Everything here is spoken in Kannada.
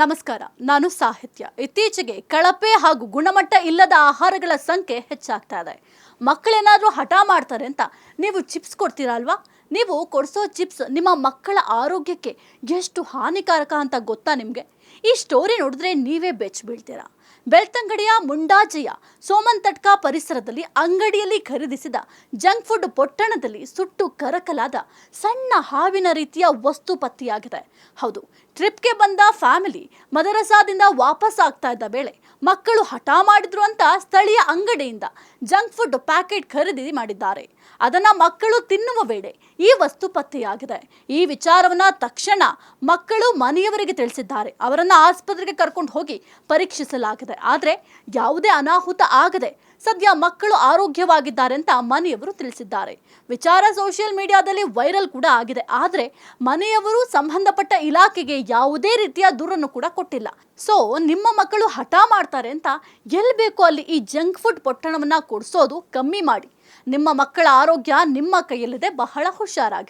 ನಮಸ್ಕಾರ, ನಾನು ಸಾಹಿತ್ಯ. ಇತ್ತೀಚೆಗೆ ಕಳಪೆ ಹಾಗೂ ಗುಣಮಟ್ಟ ಇಲ್ಲದ ಆಹಾರಗಳ ಸಂಖ್ಯೆ ಹೆಚ್ಚಾಗ್ತಾ ಇದೆ. ಮಕ್ಕಳೇನಾದ್ರೂ ಹಠ ಮಾಡ್ತಾರೆ ಅಂತ ನೀವು ಚಿಪ್ಸ್ ಕೊಡ್ತೀರಾ ಅಲ್ವಾ? ನೀವು ಕೊಡಿಸೋ ಚಿಪ್ಸ್ ನಿಮ್ಮ ಮಕ್ಕಳ ಆರೋಗ್ಯಕ್ಕೆ ಎಷ್ಟು ಹಾನಿಕಾರಕ ಅಂತ ಗೊತ್ತಾ ನಿಮಗೆ? ಈ ಸ್ಟೋರಿ ನೋಡಿದ್ರೆ ನೀವೇ ಬೆಚ್ಚ ಬೀಳ್ತೀರಾ ಬೆಳ್ತಂಗಡಿಯ ಮುಂಡಾಜೆಯ ಸೋಮನ್ ತಟ್ಕ ಪರಿಸರದಲ್ಲಿ ಅಂಗಡಿಯಲ್ಲಿ ಖರೀದಿಸಿದ ಜಂಕ್ ಫುಡ್ ಪೊಟ್ಟಣದಲ್ಲಿ ಸುಟ್ಟು ಕರಕಲಾದ ಸಣ್ಣ ಹಾವಿನ ರೀತಿಯ ವಸ್ತು ಪತ್ತೆಯಾಗಿದೆ. ಹೌದು, ಟ್ರಿಪ್ಗೆ ಬಂದ ಫ್ಯಾಮಿಲಿ ಮದರಸಾದಿಂದ ವಾಪಸ್ ಆಗ್ತಾ ಇದ್ದ ವೇಳೆ ಮಕ್ಕಳು ಹಠ ಮಾಡಿದ್ರು ಅಂತ ಸ್ಥಳೀಯ ಅಂಗಡಿಯಿಂದ ಜಂಕ್ ಫುಡ್ ಪ್ಯಾಕೆಟ್ ಖರೀದಿ ಮಾಡಿದ್ದಾರೆ. ಅದನ್ನ ಮಕ್ಕಳು ತಿನ್ನುವ ವೇಳೆ ಈ ವಸ್ತು ಪತ್ತೆಯಾಗಿದೆ. ಈ ವಿಚಾರವನ್ನ ತಕ್ಷಣ ಮಕ್ಕಳು ಮನೆಯವರಿಗೆ ತಿಳಿಸಿದ್ದಾರೆ. ಅವರನ್ನು ಆಸ್ಪತ್ರೆಗೆ ಕರ್ಕೊಂಡು ಹೋಗಿ ಪರೀಕ್ಷಿಸಲಾಗಿದೆ. ಆದರೆ ಯಾವುದೇ ಅನಾಹುತ ಆಗದೆ ಸದ್ಯ ಮಕ್ಕಳು ಆರೋಗ್ಯವಾಗಿದ್ದಾರೆ ಅಂತ ಮನೆಯವರು ತಿಳಿಸಿದ್ದಾರೆ. ವಿಚಾರ ಸೋಷಿಯಲ್ ಮೀಡಿಯಾದಲ್ಲಿ ವೈರಲ್ ಕೂಡ ಆಗಿದೆ. ಆದರೆ ಮನೆಯವರು ಸಂಬಂಧಪಟ್ಟ ಇಲಾಖೆಗೆ ಯಾವುದೇ ರೀತಿಯ ದೂರನ್ನು ಕೂಡ ಕೊಟ್ಟಿಲ್ಲ. ಸೊ, ನಿಮ್ಮ ಮಕ್ಕಳು ಹಠ ಮಾಡ್ತಾರೆ ಅಂತ ಎಲ್ಲಿ ಬೇಕೋ ಅಲ್ಲಿ ಈ ಜಂಕ್ ಫುಡ್ ಪೊಟ್ಟಣವನ್ನು ಕೊಡಿಸೋದು ಕಮ್ಮಿ ಮಾಡಿ. ನಿಮ್ಮ ಮಕ್ಕಳ ಆರೋಗ್ಯ ನಿಮ್ಮ ಕೈಯಲ್ಲಿದೆ ಬಹಳ ಹುಷಾರಾಗಿ.